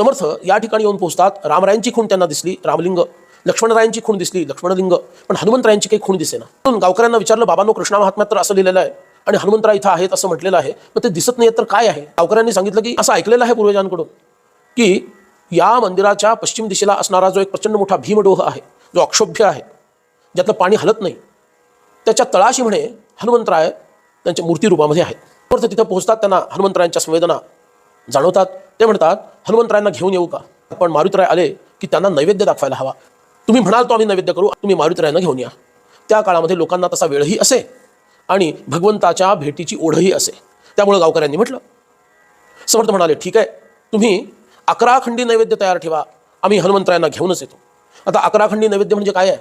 समर्थ या ठिकाणी येऊन पोहोचतात. रामरायांची खूण त्यांना दिसली रामलिंग लक्ष्मणरायांची खूण दिसली लक्ष्मणलिंग पण हनुमंतरायांची काही खूण दिसेना. म्हणून गावकऱ्यांना विचारलं बाबांनो कृष्णा महात्म्यात तर असं लिहिलेलं आहे आणि हनुमंतराय इथं आहेत असं म्हटलेलं आहे मग ते दिसत नाही तर काय आहे? गावकऱ्यांनी सांगितलं की असं ऐकलेलं आहे पूर्वजांकडून की या मंदिराच्या पश्चिम दिशेला असणारा जो एक प्रचंड मोठा भीमडोह आहे जो अक्षोभ्य आहे ज्यातलं पाणी हलत नाही त्याच्या तळाशी म्हणे हनुमंतराय त्यांच्या मूर्ती रूपामध्ये आहेत. परत तिथं पोहोचतात त्यांना हनुमंतरायांच्या संवेदना जाणवतात. ते म्हणतात हनुमंतरायांना घेऊन येऊ का? पण मारुतराय आले की त्यांना नैवेद्य दाखवायला हवा. तुम्ही म्हणाल तो आम्ही नैवेद्य करू तुम्ही मारुतरायांना घेऊन या. त्या काळामध्ये लोकांना तसा वेळही असे आणि भगवंताच्या भेटीची ओढही असे. त्यामुळे गावकऱ्यांनी म्हटलं समर्थ म्हणाले ठीक आहे तुम्ही अकरा खंडी नैवेद्य तयार ठेवा आम्ही हनुमंतरायांना घेऊनच येतो. आता अकरा खंडी नैवेद्य म्हणजे काय आहे?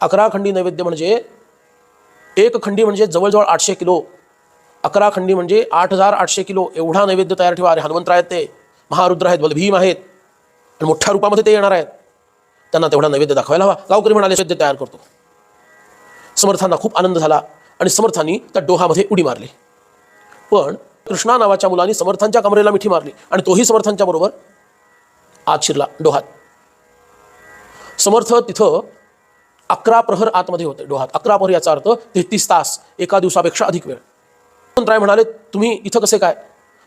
अकरा खंडी नैवेद्य म्हणजे एक खंडी म्हणजे जवळजवळ आठशे किलो अकरा खंडी म्हणजे आठ हजार आठशे किलो एवढा नैवेद्य तयार ठेवा. अरे हनुमंत आहेत ते महारुद्र आहेत बलभीम आहेत. आणि मोठ्या रूपामध्ये ते येणार आहेत. त्यांना तेवढा नैवेद्य दाखवायला हवा. गावकरी म्हणाले नैवेद्य तयार करतो. समर्थांना खूप आनंद झाला आणि समर्थांनी त्या डोहामध्ये उडी मारली. पण कृष्णा नावाच्या मुलांनी समर्थांच्या कमरेला मिठी मारली आणि तोही समर्थांच्या बरोबर आत शिरला डोहात. समर्थ तिथं अकरा प्रहर आतमध्ये होते डोहात. अकरा प्रहर याचा अर्थ तेहतीस तास एका दिवसापेक्षा अधिक वेळ. राय म्हणाले तुम्ही इथं कसे काय?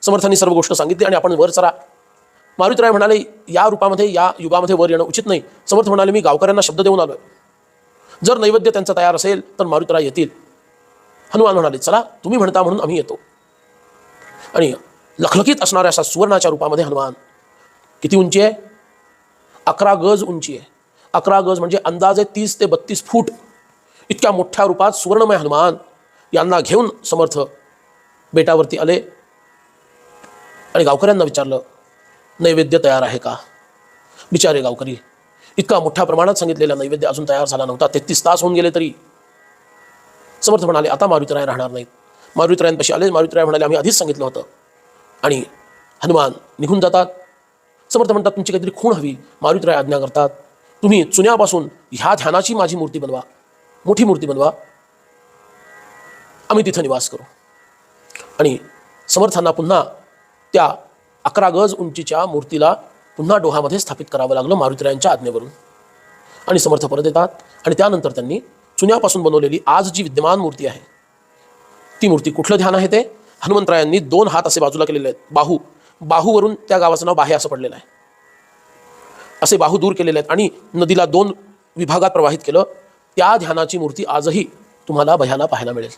समर्थांनी सर्व गोष्ट सांगितली आणि आपण वर चरा मारुतराय म्हणाले या रूपामध्ये या युगामध्ये वर येणं उचित नाही. समर्थ म्हणाले मी गावकऱ्यांना शब्द देऊन आलोय. जर नैवेद्य त्यांचा तयार असेल तर मारुतराय येतील. हनुमान म्हणाले चला तुम्ही म्हणता म्हणून आम्ही येतो. आणि लखलखीत असणाऱ्या अशा सुवर्णाच्या रूपामध्ये हनुमान किती उंची आहे? अकरा गज उंची आहे. अकरा गज म्हणजे अंदाजे तीस ते बत्तीस फूट. इतक्या मोठ्या रूपात सुवर्णमय हनुमान यांना घेऊन समर्थ बेटावरती आले आणि गावकऱ्यांना विचारलं नैवेद्य तयार आहे का? बिचारे गावकरी इतका मोठ्या प्रमाणात सांगितलेला नैवेद्य अजून तयार झाला नव्हता. तेहतीस तास होऊन गेले तरी. समर्थ म्हणाले आता मारुतीराय राहणार नाहीत. मारुतीरायांपाशी आले मारुतीराय म्हणाले आम्ही आधीच सांगितलं होतं. आणि हनुमान निघून जातात. समर्थ म्हणतात तुमची काहीतरी खूण हवी. मारुतीराय आज्ञा करतात. तुम्ही चुन्यापासून ह्या ध्यानाची माझी मूर्ती बनवा. मोठी मूर्ती बनवा. आम्ही तिथं निवास करू. आणि समर्थांना पुन्हा त्या अकरा गज उंचीच्या मूर्तीला पुन्हा डोहामध्ये स्थापित करावं लागलं मारुतीरायांच्या आज्ञेवरून. आणि समर्थ परत येतात आणि त्यानंतर त्यांनी चुन्यापासून बनवलेली आज जी विद्यमान मूर्ती आहे ती मूर्ती कुठलं ध्यान आहे ते? हनुमंतरायांनी दोन हात असे बाजूला केलेले आहेत. बाहू. बाहूवरून त्या गावाचं नाव बाहे असं पडलेलं आहे. असे बाहू दूर केलेले आहेत आणि नदीला दोन विभागात प्रवाहित केलं. त्या ध्यानाची मूर्ती आजही तुम्हाला भयाला पाहायला मिळेल.